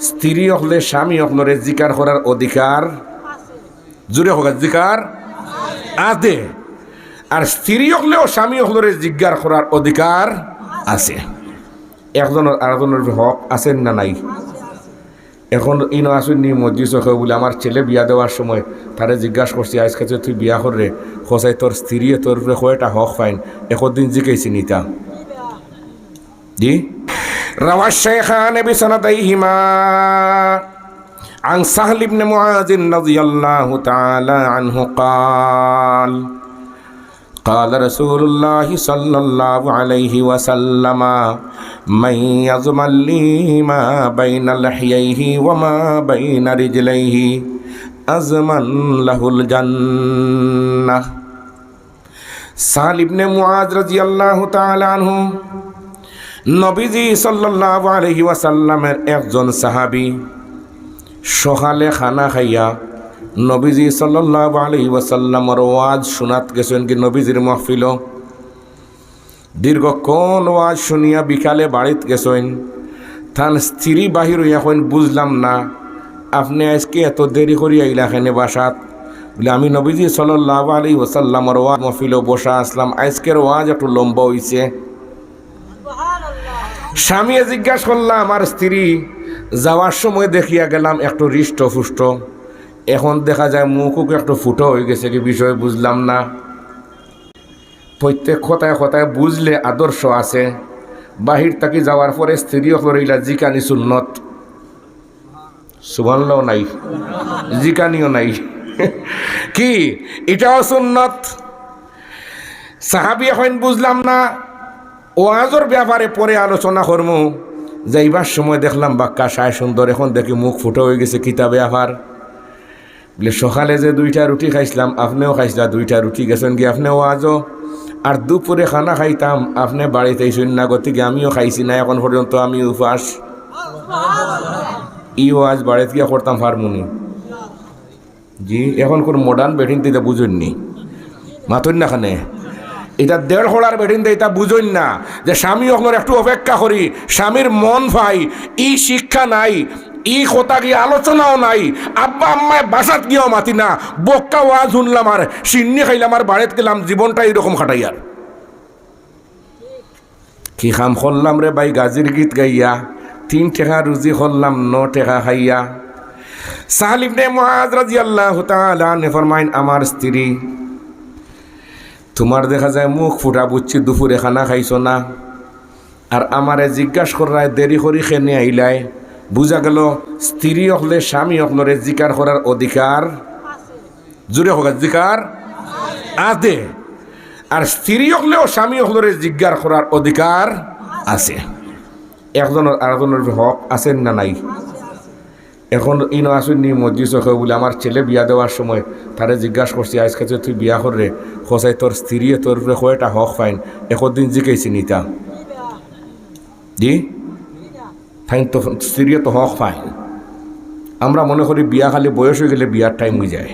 স্ত্রী হলে স্বামী হলরে জিকার করার অধিকার। জুড়ে হোক জিকার। আদে আর স্ত্রী হলেও স্বামী হলরে জিজ্ঞার করার অধিকার আছে। একজনের আরেকজনের হক আছেন না নাই? এখন ইনো আসুন নি মসজিদ চোখে বলে আমার ছেলে বিয়া দেওয়ার সময় তারে জিজ্ঞাসা করছি, আজকে তুই বিয়া কররে খোঁচাই তোর স্ত্রী, তোর কয়টা হক ফাইন? একদিন জিকাইছি নিতা। জি? روى الشيخان بسنديهما عن سهل بن معاذ رضي الله تعالى عنه قال قال رسول الله صلى الله عليه وسلم من يضمن لي ما بين لحييه وما بين رجليه أزمن له الجنة সাল ইবনে মুআজ রাদিয়াল্লাহু তাআলা আনহু নবীজি সাল্লাল্লাহু আলাইহি ওয়াসাল্লামের একজন সাহাবী সকালে খানা খাইয়া নবীজি সাল্লাল্লাহু আলাইহি ওয়াসাল্লামের ওয়াজ শোনাত গেছেন কি নবীজির মাহফিল। দীর্ঘক্ষণ ওয়াজ শুনিয়া বিকালে বাড়িত গেছেন। থান স্ত্রী বাহির এখন বুঝলাম না, আপনি আজকে এত দেরি করি আইলা খানে বাসাত? বলে, আমি নবীজি সাল্লাহ আলী ওসাল্লামর ওয়াজ মফিল বসা আসলাম। আজকের ওয়াজ একটু লম্বা হইছে। স্বামীয়ে জিজ্ঞাসা করলাম আমার স্ত্রী যাওয়ার সময় দেখিয়া গেলাম একটু হৃষ্ট ফুষ্ট এখন দেখা যায় মুখও একটু ফুটো হয়ে গেছে কি বিষয় বুঝলাম না। প্রত্যেক কথায় কথায় বুঝলে আদর্শ আছে। বাহির তাকি যাওয়ার পরে স্ত্রীও করিলা, জিকানি সুন্নত। সুবহানাল্লাহ নাই। জিকানিও নাই। কি? এটাও সুন্নত? সাহাবি এখন বুঝলাম না। ওয়াজর ব্যাপারে পরে আলোচনা করব যাইবার সময় দেখলাম বাক্কা সায় সুন্দর, এখন দেখি মুখ ফুটো হয়ে গেছে কিতাবে আবার বলে, সকালে যে দুইটা রুটি খাইছিলাম, আপনিও খাইছিলাম দুইটা রুটি গেছেন কি আপনি ওয়াজও? আর দুপুরে খানা খাইতাম, আপনি বাড়িতে আইসেন না, গতিকে আমিও খাইছি না, এখন পর্যন্ত আমি উপাস। ই ওয়াজ বাড়িতে গিয়ে করতাম ফার্মুনি। জি, এখন কোন মডার্ন বেটিন দিতে বুঝুননি। মাথুন না খানে এটা দেড় হলার বেটিন দিয়ে, এটা বুঝুন না। যে স্বামী ওখানে একটু অপেক্ষা করি, স্বামীর মন ভাই, ই শিক্ষা নাই, ই কথা গিয়ে আলোচনাও নাই, আব্বা আম্মায় বাসাত গিয়েও মাতি না, বক্কা ওয়াজ শুনলাম আর সিন্নি খাইলাম আর বাড়িতে গেলাম জীবনটা এরকম খাটাই আর। কি খাম করলাম রে ভাই গাজির গীত গাইয়া তিন টেকা রুজি করলাম ন টেকা খাইয়া সাহালিবনে মহাজ রাজিয়াল্লাহু তাআলা আনহু ফরমাইন আমার স্ত্রী তোমার দেখা যায় মুখ ফুটা বুঝছি দুপুরে খানা খাইছো না? আর আমারে জিজ্ঞাসা করায় দেরি করি খেনে আইলাই? বুঝা গেল, স্ত্রী হলে স্বামী হলরে জিকার করার অধিকার। জুড়ে হোক জিকার? আদে আর স্ত্রী হলেও স্বামী হলরে জিজ্ঞার করার অধিকার আছে। একজনের আরেকজনের হক আছেন না নাই? এখন ইনো আসুন নি মসজিদ চোখে বলে আমার ছেলে বিয়া দেওয়ার সময়। তারে জিজ্ঞাসা করছি আজকে যে তুই বিয়া করলে খোঁচাই তোর স্ত্রী তোর কয়টা হক ফাইন একদিন জিকেছি নিতা জি ফাইন তো? স্ত্রী তো হক ফাইন আমরা মনে করি বিয়া খালি বয়স হয়ে গেলে বিয়ার টাইম হয়ে যায়।